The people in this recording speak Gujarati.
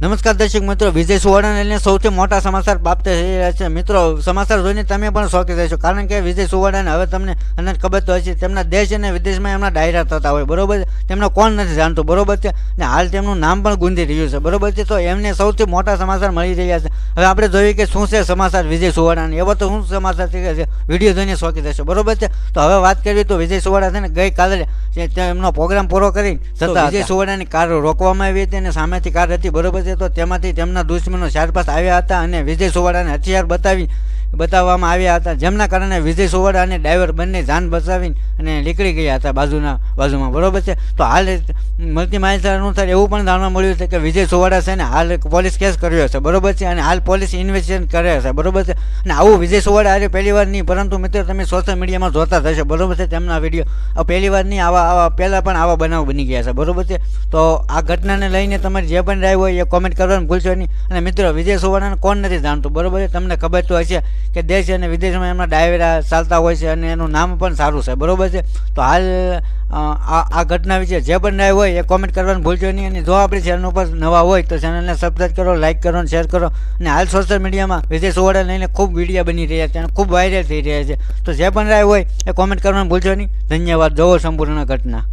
નમસ્કાર દર્શક મિત્રો વિજય સુવર્ણને લઈને સૌથી મોટા સમાચાર પ્રાપ્ત થઈ રહ્યા છે. મિત્રો સમાચાર જોઈને તમે પણ શોખી રહેશો કારણ કે વિજય સુવર્ણને હવે તમને અને ખબર તો હશે તેમના દેશ અને વિદેશમાં એમના ડાયરા થતા હોય. બરોબર? છે તેમનો કોણ નથી જાણતું. બરોબર છે? ને હાલ તેમનું નામ પણ ગુંજી રહ્યું છે. બરોબર છે? તો એમને સૌથી મોટા સમાચાર મળી રહ્યા છે. હવે આપણે જોઈએ કે શું છે સમાચાર વિજય સુવર્ણ એવો તો શું સમાચાર છે? વીડિયો જોઈને શોખી રહેશો બરોબર છે? તો હવે વાત કરીએ તો વિજય સુવર્ણા છે ને ગઈકાલે એમનો પ્રોગ્રામ પૂરો કરી જતા વિજય સુવર્ણાની કાર રોકવામાં આવી હતી અને સામેથી કાર હતી. બરોબર છે? તો તેમાંથી તેમના દુશ્મનો ચાર પાસ આવ્યા હતા અને વિજય સુવાળાને હથિયાર બતાવી બતાવવામાં આવ્યા હતા. જેમના કારણે વિજય સુવાડા અને ડ્રાઈવર બંને જાન બચાવીને અને નીકળી ગયા હતા બાજુના બાજુમાં. બરોબર છે? તો હાલ મળતી માહિતી અનુસાર એવું પણ જાણવા મળ્યું છે કે વિજય સુવાડા છે ને હાલ પોલીસ કેસ કર્યો છે. બરોબર છે? અને હાલ પોલીસ ઇન્વેસ્ટિગેશન કરે છે. બરોબર છે? અને આવું વિજય સુવાડા આજે પહેલી વાર નહીં, પરંતુ મિત્રો તમે સોશિયલ મીડિયામાં જોતા થશે. બરોબર છે? તેમના વીડિયો પહેલી વાર નહીં, આવા આવા પહેલાં પણ આવા બનાવ બની ગયા છે. બરોબર છે? તો આ ઘટનાને લઈને તમારે જે પણ ડ્રાઈવ હોય એ કોમેન્ટ કરવાનું ભૂલશો નહીં. અને મિત્રો, વિજય સુવાડાને કોણ નથી જાણતું? બરોબર છે? તમને ખબર તો હશે કે દેશ અને વિદેશમાં એમના ડાયરા ચાલતા હોય છે અને એનું નામ પણ સારું છે, બરોબર છે? તો હાલ આ ઘટના વિશે જે પણ રાય હોય એ કોમેન્ટ કરવાનું ભૂલજો નહીં અને જો આપણી ચેનલ ઉપર નવા હોય તો ચેનલને સબસ્ક્રાઈબ કરો લાઇક કરો શેર કરો અને હાલ સોશિયલ મીડિયામાં વિજય સુવર્ણ લઈને ખૂબ વીડિયો બની રહ્યા છે અને ખૂબ વાયરલ થઈ રહ્યા છે. તો જે પણ રાય હોય એ કોમેન્ટ કરવાનું ભૂલજો નહીં. ધન્યવાદ. જોવો સંપૂર્ણ ઘટના.